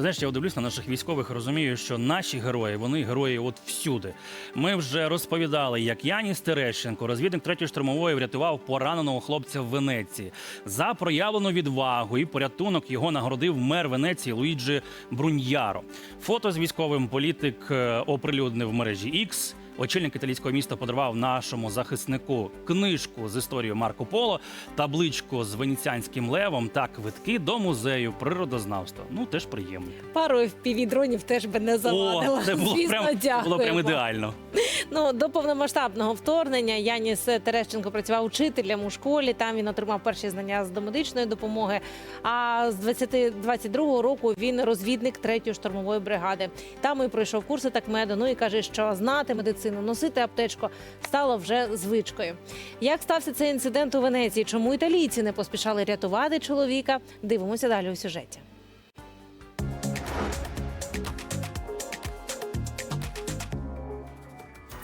Знаєш, я дивлюсь на наших військових, розумію, що наші герої вони герої от всюди. Ми вже розповідали, як Яніс Терещенко, розвідник третьої штурмової, врятував пораненого хлопця в Венеції. За проявлену відвагу і порятунок його нагородив мер Венеції Луїджі Бруньяро. Фото з військовим політик е, оприлюднив в мережі X. Очільник італійського міста подарував нашому захиснику книжку з історією Марко Поло, табличку з венеціанським левом та квитки до музею природознавства. Ну теж приємно. Пару FPV-дронів теж би не завадило. О, це було Звісно, прям, це було прям ідеально. Ну до повномасштабного вторгнення Яніс Терещенко працював учителем у школі. Там він отримав перші знання з домедичної допомоги. А з 20, 22 року він розвідник третьої штурмової бригади. Там і пройшов курси такмеду. Ну і каже, що знати медицину, носити аптечку стало вже звичкою. Як стався цей інцидент у Венеції? Чому італійці не поспішали рятувати чоловіка? Дивимося далі у сюжеті.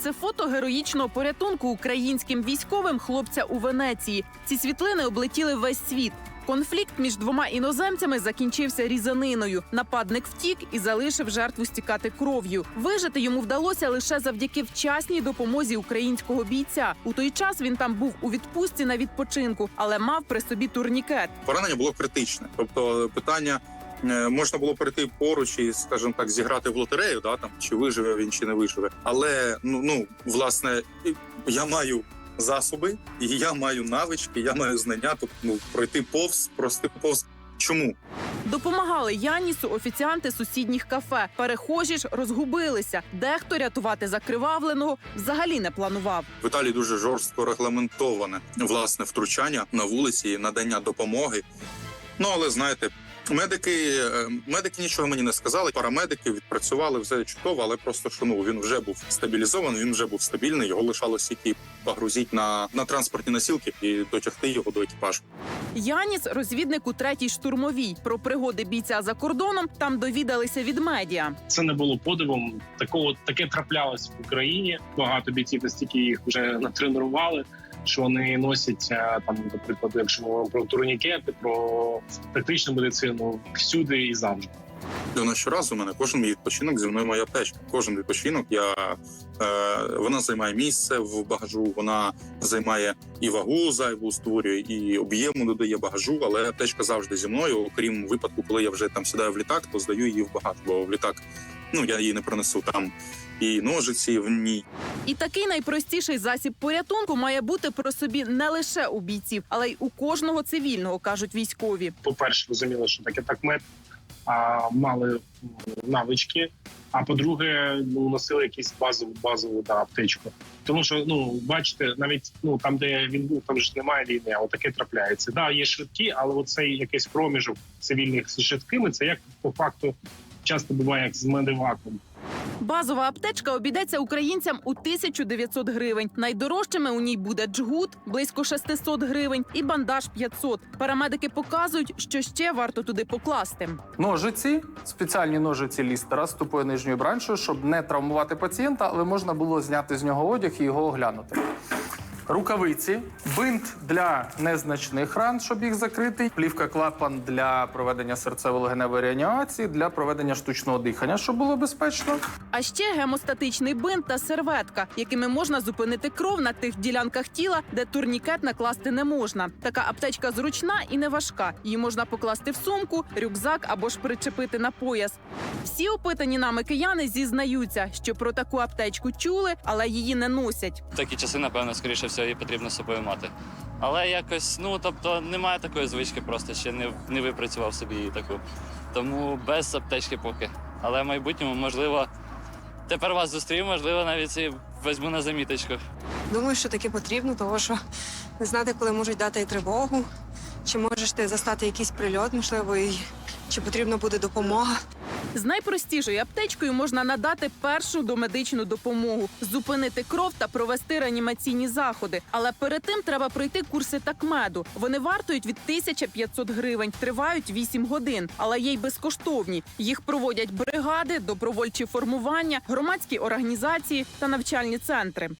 Це фото героїчного порятунку українським військовим хлопця у Венеції. Ці світлини облетіли весь світ. Конфлікт між двома іноземцями закінчився різаниною. Нападник втік і залишив жертву стікати кров'ю. Вижити йому вдалося лише завдяки вчасній допомозі українського бійця. У той час він там був у відпустці на відпочинку, але мав при собі турнікет. поранення було критичне. Тобто питання е, можна було перейти поруч і, скажімо так, зіграти в лотерею, да там чи виживе він, чи не виживе. Але ну ну власне я маю. Засоби, і я маю навички, я маю знання, тобто ну, пройти повз, прости повз. Чому? Допомагали Янісу офіціанти сусідніх кафе. Перехожі ж розгубилися. Дехто рятувати закривавленого взагалі не планував. В Італії дуже жорстко регламентоване власне втручання на вулиці, і надання допомоги. Ну але знаєте, медики, е, медики нічого мені не сказали. Парамедики відпрацювали все чудово, але просто що ну він вже був стабілізований, він вже був стабільний. Його лишалось тільки погрузити на, на транспортні носілки і дотягти його до екіпажу. Яніс розвідник у третій штурмовій. Про пригоди бійця за кордоном там довідалися від медіа. це не було подивом. Такого таке траплялось в Україні. Багато бійців настільки їх вже натренували, що вони носять е, там, до прикладу, якщо ми говоримо про турнікети, про тактичну медицину всюди і завжди. Вона щоразу у мене кожен мій відпочинок зі мною моя аптечка. Кожен відпочинок я е, вона займає місце в багажу. Вона займає і вагу зайву створює, і об'єму додає багажу. Але аптечка завжди зі мною. Окрім випадку, коли я вже там сідаю в літак, то здаю її в багаж, бо в літак ну я її не пронесу там. І ножиці в ній. І такий найпростіший засіб порятунку має бути про собі не лише у бійців, але й у кожного цивільного, кажуть військові. По-перше, розуміли, що таке такмет, а мали навички. А по-друге, ну носили якісь базову базову да, аптечку. Тому що ну бачите, навіть ну там, де він був, там ж немає війни, а таке трапляється. Да, є швидкі, але оцей якийсь проміжок цивільних з швидкими, це як по факту часто буває як з медиваком. Базова аптечка обійдеться українцям у 1900 гривень. Найдорожчими у ній буде джгут близько 600 гривень і бандаж 500. Парамедики показують, що ще варто туди покласти. Ножиці, спеціальні ножиці лістера з тупою нижньою браншою, щоб не травмувати пацієнта, але можна було зняти з нього одяг і його оглянути. Рукавиці, бинт для незначних ран, щоб їх закрити, плівка клапан для проведення серцево-легеневої реанімації, для проведення штучного дихання, щоб було безпечно. А ще гемостатичний бинт та серветка, якими можна зупинити кров на тих ділянках тіла, де турнікет накласти не можна. Така аптечка зручна і не важка. Її можна покласти в сумку, рюкзак або ж причепити на пояс. Всі опитані нами кияни зізнаються, що про таку аптечку чули, але її не носять. Такі часи, напевно, скоріше всього, її потрібно з собою мати. Але якось, ну тобто, немає такої звички, просто ще не, не випрацював собі її таку. Тому без аптечки поки. Але в майбутньому, можливо, тепер вас зустрів, можливо, навіть і візьму на заміточку. Думаю, що таке потрібно, тому що не знати, коли можуть дати і тривогу, чи можеш ти застати якийсь прильот, можливо, і чи потрібна буде допомога. З найпростішою аптечкою можна надати першу домедичну допомогу, зупинити кров та провести реанімаційні заходи. Але перед тим треба пройти курси такмеду. Вони вартують від 1500 гривень, тривають 8 годин, але є й безкоштовні. Їх проводять бригади, добровольчі формування, громадські організації та навчальні центри.